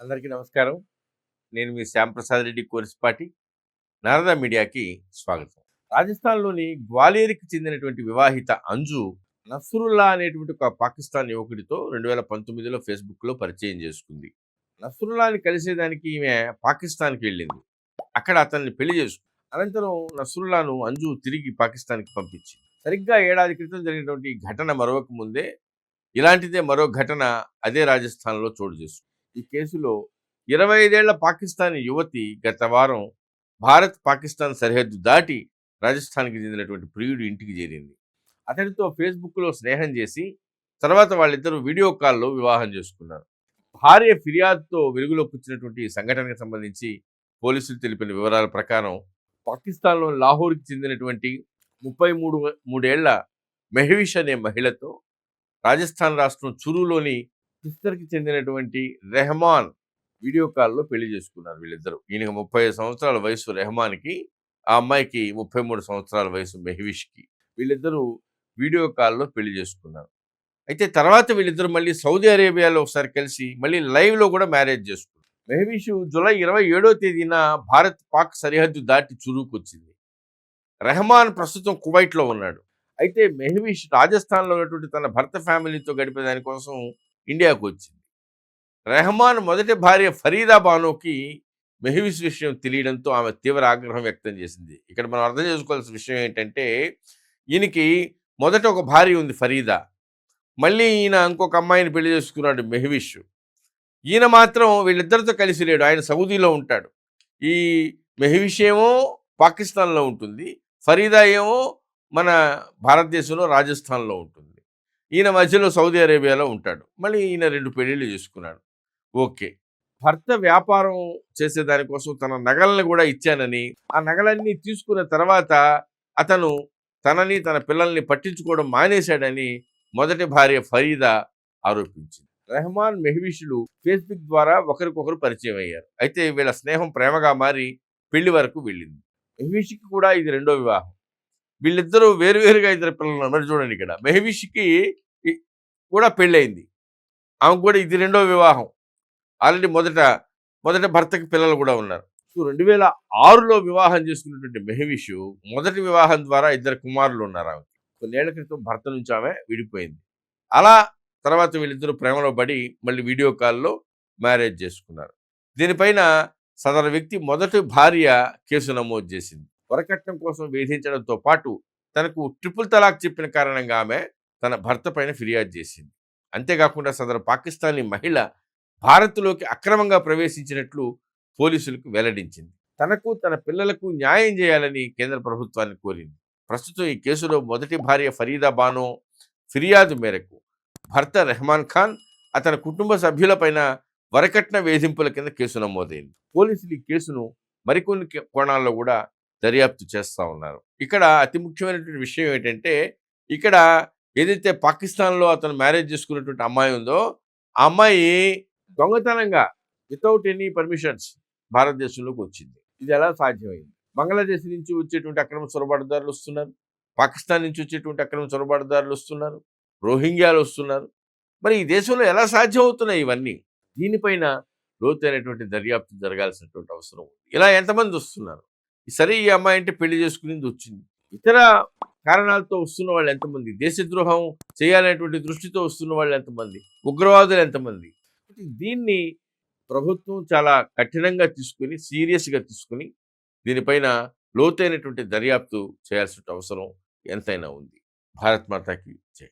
అందరికీ నమస్కారం. నేను మీ శ్యాంప్రసాద్ రెడ్డి కోరిసిపాటి నారద మీడియాకి స్వాగతం. రాజస్థాన్లోని గ్వాలియర్కి చెందినటువంటి వివాహిత అంజు నస్రుల్లా అనేటువంటి ఒక పాకిస్తాన్ యువకుడితో రెండు వేల పంతొమ్మిదిలో ఫేస్బుక్లో పరిచయం చేసుకుంది. నస్రుల్లాని కలిసేదానికి ఈమె పాకిస్తాన్కి వెళ్ళింది. అక్కడ అతన్ని పెళ్ళి చేసుకుంది అనంతరం నస్రుల్లాను అంజు తిరిగి పాకిస్తాన్కి పంపించింది. సరిగ్గా ఏడాది క్రితం జరిగినటువంటి ఘటన మరొక ముందే ఇలాంటిదే మరో ఘటన అదే రాజస్థాన్లో చోటు చేసుకుంది. ఈ కేసులో ఇరవై ఐదేళ్ళ పాకిస్తానీ యువతి గత వారం భారత్ పాకిస్తాన్ సరిహద్దు దాటి రాజస్థాన్కి చెందినటువంటి ప్రియుడు ఇంటికి చేరింది. అతడితో ఫేస్బుక్లో స్నేహం చేసి తర్వాత వాళ్ళిద్దరూ వీడియో కాల్లో వివాహం చేసుకున్నారు. భార్య ఫిర్యాదుతో వెలుగులోకి వచ్చినటువంటి సంఘటనకు సంబంధించి పోలీసులు తెలిపిన వివరాల ప్రకారం పాకిస్తాన్లో లాహోర్కి చెందినటువంటి ముప్పై మూడు మూడేళ్ళ మెహవిష్ అనే మహిళతో రాజస్థాన్ రాష్ట్రం చురులోని సిస్టర్కి చెందినటువంటి రెహమాన్ వీడియో కాల్లో పెళ్ళి చేసుకున్నారు వీళ్ళిద్దరు. ఈయనకి ముప్పై సంవత్సరాల వయసు రెహమాన్కి ఆ అమ్మాయికి ముప్పై మూడు సంవత్సరాల వయసు మెహవిష్కి. వీళ్ళిద్దరూ వీడియో కాల్లో పెళ్ళి చేసుకున్నారు. అయితే తర్వాత వీళ్ళిద్దరు మళ్ళీ సౌదీ అరేబియాలో ఒకసారి కలిసి మళ్ళీ లైవ్లో కూడా మ్యారేజ్ చేసుకున్నారు. మెహవిష్ జూలై ఇరవై ఏడో తేదీన భారత్ పాక్ సరిహద్దు దాటి చురుకు వచ్చింది రెహమాన్ ప్రస్తుతం కువైట్లో ఉన్నాడు. అయితే మెహవిష్ రాజస్థాన్లో ఉన్నటువంటి తన భర్త ఫ్యామిలీతో గడిపే దానికోసం ఇండియాకు వచ్చింది రెహమాన్ మొదటి భార్య ఫరీదా బానోకి మెహవిస్ విషయం తెలియడంతో ఆమె తీవ్ర ఆగ్రహం వ్యక్తం చేసింది. ఇక్కడ మనం అర్థం చేసుకోవాల్సిన విషయం ఏంటంటే ఈయనకి మొదట ఒక భార్య ఉంది ఫరీదా. మళ్ళీ ఈయన ఇంకొక అమ్మాయిని పెళ్ళి చేసుకున్నాడు మెహవిష్. ఈయన మాత్రం వీళ్ళిద్దరితో కలిసి లేడు. ఆయన సౌదీలో ఉంటాడు. ఈ మెహవిష్ ఏమో పాకిస్తాన్లో ఉంటుంది. ఫరీదా ఏమో మన భారతదేశంలో రాజస్థాన్లో ఉంటుంది. ఈయన మధ్యలో సౌదీ అరేబియాలో ఉంటాడు. మళ్ళీ ఈయన రెండు పెళ్ళిళ్ళు చేసుకున్నాడు. ఓకే. భర్త వ్యాపారం చేసే దానికోసం తన నగలను కూడా ఇచ్చానని ఆ నగలన్నీ తీసుకున్న తర్వాత అతను తనని తన పిల్లల్ని పట్టించుకోవడం మానేశాడని మొదటి భార్య ఫరీదా ఆరోపించింది. రెహమాన్ మెహవిషులు ఫేస్బుక్ ద్వారా ఒకరికొకరు పరిచయం అయ్యారు. అయితే వీళ్ళ స్నేహం ప్రేమగా మారి పెళ్ళి వరకు వెళ్ళింది. మెహవిషికి కూడా ఇది రెండో వివాహం. వీళ్ళిద్దరూ వేరువేరుగా ఇద్దరు పిల్లలు ఉన్నారు చూడండి ఇక్కడ. మెహవిష్కి కూడా పెళ్ళయింది. ఆమెకు కూడా ఇది రెండో వివాహం. ఆల్రెడీ మొదట మొదట భర్తకి పిల్లలు కూడా ఉన్నారు. సో రెండు వేల ఆరులో వివాహం చేసుకున్నటువంటి మెహవిష్ మొదటి వివాహం ద్వారా ఇద్దరు కుమారులు ఉన్నారు ఆమెకి. కొన్నేళ్ళ క్రితం భర్త నుంచి ఆమె విడిపోయింది. అలా తర్వాత వీళ్ళిద్దరూ ప్రేమలో పడి మళ్ళీ వీడియో కాల్లో మ్యారేజ్ చేసుకున్నారు. దీనిపైన సదరు వ్యక్తి మొదటి భార్య కేసు నమోదు చేసింది. వరకట్నం కోసం వేధించడంతో పాటు తనకు ట్రిపుల్ తలాక్ చెప్పిన కారణంగా ఆమె తన భర్త పైన ఫిర్యాదు చేసింది. అంతేకాకుండా సదరు పాకిస్తానీ మహిళ భారత్లోకి అక్రమంగా ప్రవేశించినట్లు పోలీసులకు వెల్లడించింది. తనకు తన పిల్లలకు న్యాయం చేయాలని కేంద్ర ప్రభుత్వాన్ని కోరింది. ప్రస్తుతం ఈ కేసులో మొదటి భార్య ఫరీదా బానో ఫిర్యాదు మేరకు భర్త రెహమాన్ ఖాన్ అతని కుటుంబ సభ్యులపైన వరకట్న వేధింపుల కింద కేసు నమోదైంది. పోలీసులు ఈ కేసును మరికొన్ని కే- కోణాల్లో కూడా దర్యాప్తు చేస్తూ ఉన్నారు. ఇక్కడ అతి ముఖ్యమైనటువంటి విషయం ఏంటంటే ఇక్కడ ఏదైతే పాకిస్తాన్లో అతను మ్యారేజ్ చేసుకున్నటువంటి అమ్మాయి ఉందో ఆ అమ్మాయి దొంగతనంగా వితౌట్ ఎనీ పర్మిషన్స్ భారతదేశంలోకి వచ్చింది. ఇది ఎలా సాధ్యమైంది? బంగ్లాదేశ్ నుంచి వచ్చేటువంటి అక్రమ చొరబాటుదారులు వస్తున్నారు. పాకిస్తాన్ నుంచి వచ్చేటువంటి అక్రమ చొరబాటుదారులు వస్తున్నారు. రోహింగ్యాలు వస్తున్నారు. మరి ఈ దేశంలో ఎలా సాధ్యం అవుతున్నాయి ఇవన్నీ? దీనిపైన లోతైనటువంటి దర్యాప్తు జరగాల్సినటువంటి అవసరం ఉంది. ఇలా ఎంతమంది వస్తున్నారు? సరే ఈ అమ్మాయి అంటే పెళ్ళి చేసుకునేది వచ్చింది. ఇతర కారణాలతో వస్తున్న వాళ్ళు ఎంతమంది? దేశద్రోహం చేయాలనేటువంటి దృష్టితో వస్తున్న వాళ్ళు ఎంతమంది? ఉగ్రవాదులు ఎంతమంది? దీన్ని ప్రభుత్వం చాలా కఠినంగా తీసుకుని సీరియస్గా తీసుకుని దీనిపైన లోతైనటువంటి దర్యాప్తు చేయాల్సిన అవసరం ఎంతైనా ఉంది. భారత్ మాతాకి జై.